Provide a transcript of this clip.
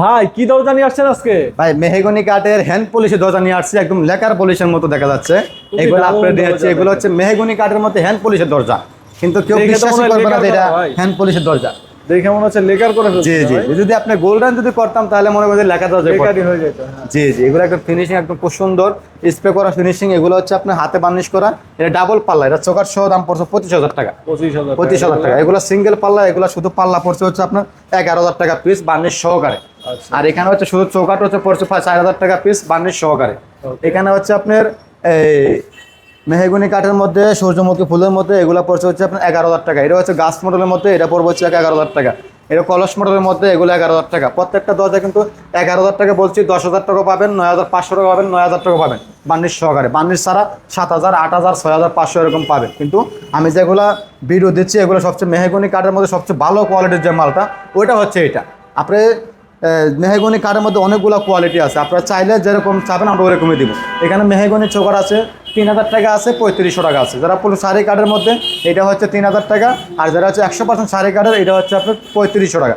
ভাই কি দরজা নিয়ে আসছেন আজকে? ভাই মেহগনি কাঠের হ্যান্ড পলিশের দরজা নিয়ে আসছে একদম লেকার পলিশের মতো দেখা যাচ্ছে। এগুলো আপডেট দরজা এগুলো হচ্ছে মেহগনি কাঠের মতো হ্যান্ড পলিশের দরজা। কিন্তু কেউ বিশ্বাস করবে না এটা হ্যান্ড পলিশের দরজা। দেখে মনে হচ্ছে লেকার করে জি জি। যদি আপনি গোল্ডেন যদি করতাম তাহলে মনে করেন লেখা করতাম। লেকারই হয়ে যেত হ্যাঁ। জি জি এগুলো একদম ফিনিশিং একদম খুব সুন্দর। স্প্রে করা ফিনিশিং এগুলো হচ্ছে আপনার হাতে বার্নিশ করা। এটা ডাবল পাল্লা এটা চোকার সহ দাম পড়ছে পঁচিশ হাজার টাকা। পঁচিশ হাজার টাকা এগুলো সিঙ্গেল পাল্লা এগুলো শুধু পাল্লা পড়ছে হচ্ছে আপনার এগারো হাজার টাকা পিস বার্নিশ সহকারে। আচ্ছা। আর এখানে হচ্ছে শুধু চৌকাট হচ্ছে পড়ছে চার হাজার টাকা পিস বার্নিশ সহকারে। এখানে হচ্ছে আপনার এই মেহগুনি কাঠের মধ্যে, সূর্যমুখী ফুলের মধ্যে, এগুলো পড়ছে হচ্ছে আপনার এগারো হাজার টাকা। এটা হচ্ছে গাছ মডেলের মধ্যে, এটা পড়বে হচ্ছে এগারো হাজার টাকা। এটা কলস মডেলের মধ্যে, এগুলো এগারো হাজার টাকা। প্রত্যেকটা দরজা কিন্তু এগারো হাজার টাকা বলছি, দশ হাজার টাকা পাবেন, নয় হাজার পাঁচশো টাকা পাবেন, নয় হাজার টাকা পাবেন। বার্নিশ সহকারে। বার্নিশ ছাড়া সাত হাজার, আট হাজার, ছয় হাজার, পাঁচশো এরকম পাবেন। কিন্তু আমি যেগুলো ভিডিও দিচ্ছি, এগুলো সবচেয়ে মেহগুনি কাঠের মধ্যে সবচেয়ে ভালো কোয়ালিটির যে মালটা, ওইটা হচ্ছে এটা। আপনি মেহেগনি কাঠের মধ্যে অনেকগুলো কোয়ালিটি আছে। আপনারা চাইলে যেরকম চাবেন, আমরা ওরকমই দিব। এখানে মেহেগনি চোকার আছে, তিন হাজার টাকা আছে, পঁয়ত্রিশশো টাকা আছে। যারা পুরো শাড়ি কাঠের মধ্যে, এটা হচ্ছে তিন হাজার টাকা। আর যারা হচ্ছে একশো পার্সেন্ট শাড়ি কাঠের, এটা হচ্ছে আপনার পঁয়ত্রিশশো টাকা।